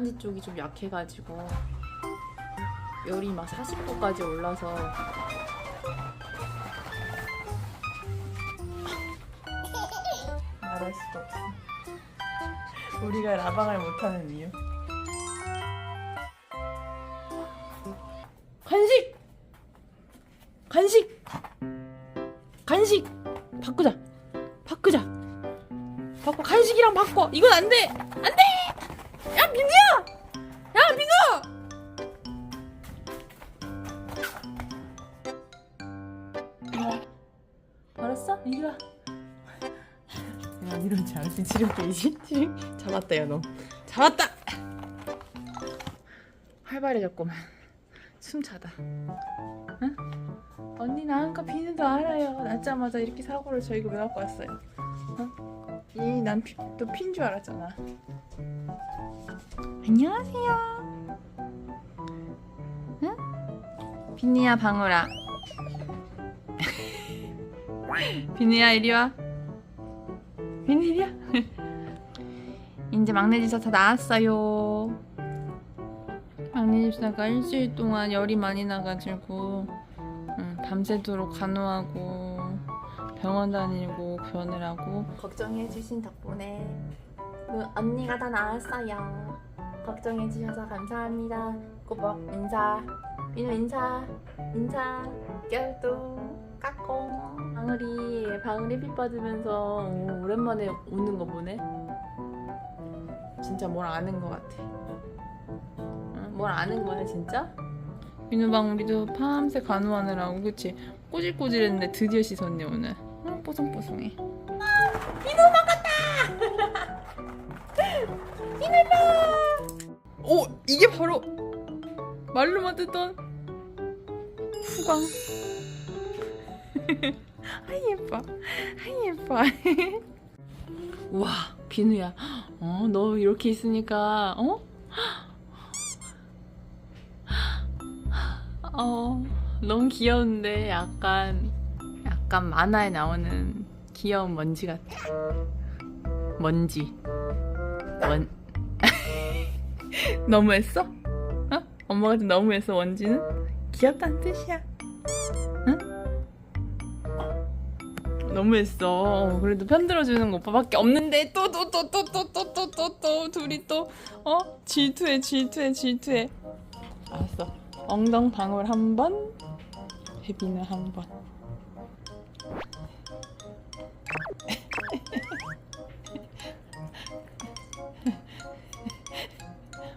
한지 쪽이 좀 약해가지고 열이 막 40도까지 올라서 말할 수가 없어. 우리가 라방을 못하는 이유. 간식! 간식! 간식! 바꾸자! 바꾸자! 바꿔 간식이랑 바꿔! 이건 안 돼! 안 돼! 이리 와. 야 이러지 않았지 치료페이지? 잡았다 야 너 잡았다! 활발해졌구만 숨차다 응? 언니 나은거 비누도 알아요 낳자마자 이렇게 사고를 저 이거 왜 갖고 왔어요 어? 이난 또 핀 줄 알았잖아 안녕하세요 응? 비니야 방울아 비니야 이리 와. 비니 이리 와 이제 막내 집사 다 나왔어요. 막내 집사가 일주일 동안 열이 많이 나가지고 응, 밤새도록 간호하고 병원 다니고 교환을 걱정해주신 덕분에 그 언니가 다 나았어요. 걱정해주셔서 감사합니다. 꼬박 인사, 민우 인사, 인사, 껴도 까꿍. 방울이 방울이 피 받으면서 오, 오랜만에 우는 거 보네. 진짜 뭘 아는 것 같아. 응, 뭘 아는 거야 진짜? 민우 방울이도 밤새 간호하느라고 그치? 꼬질꼬질했는데 드디어 씻었네 오늘. 응, 뽀송뽀송해. 오 이게 바로 말로만 듣던 후광. 아이 예뻐. 아이 예뻐. 우와 비누야. 어 너 이렇게 있으니까 어? 어 너무 귀여운데 약간 약간 만화에 나오는 귀여운 먼지 같아. 먼지. 먼. 너무했어? 어? 엄마가 좀 너무했어 원지는? 귀엽다는 뜻이야 응? 너무했어 그래도 편들어주는 거 오빠밖에 없는데 또 또 또 또 또 또 또 또 또 둘이 또 어? 질투해 질투해 질투해 알았어 엉덩 방울 한번 혜빈은 한번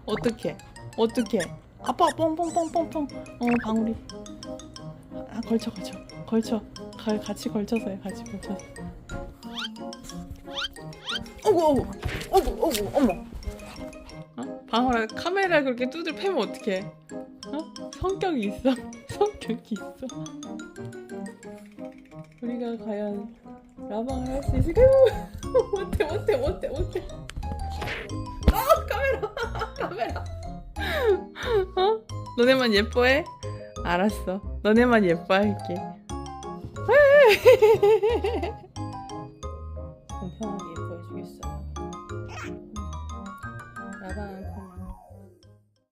어떻게? 어떻게? 아빠 뽕뽕뽕뽕뽕. 어 방울이. 아 걸쳐 걸쳐 걸쳐. 가, 같이 걸쳐서 해. 같이 걸쳐서. 어구 어구 어구 어구 어머. 어? 방울아 카메라 그렇게 두들 패면 어떡해? 어? 성격이 있어. 성격이 있어. 우리가 과연 라방을 할 수 있을까? 못해 못해 못해. 너네만 예뻐해? 알았어. 너네만 예뻐할게.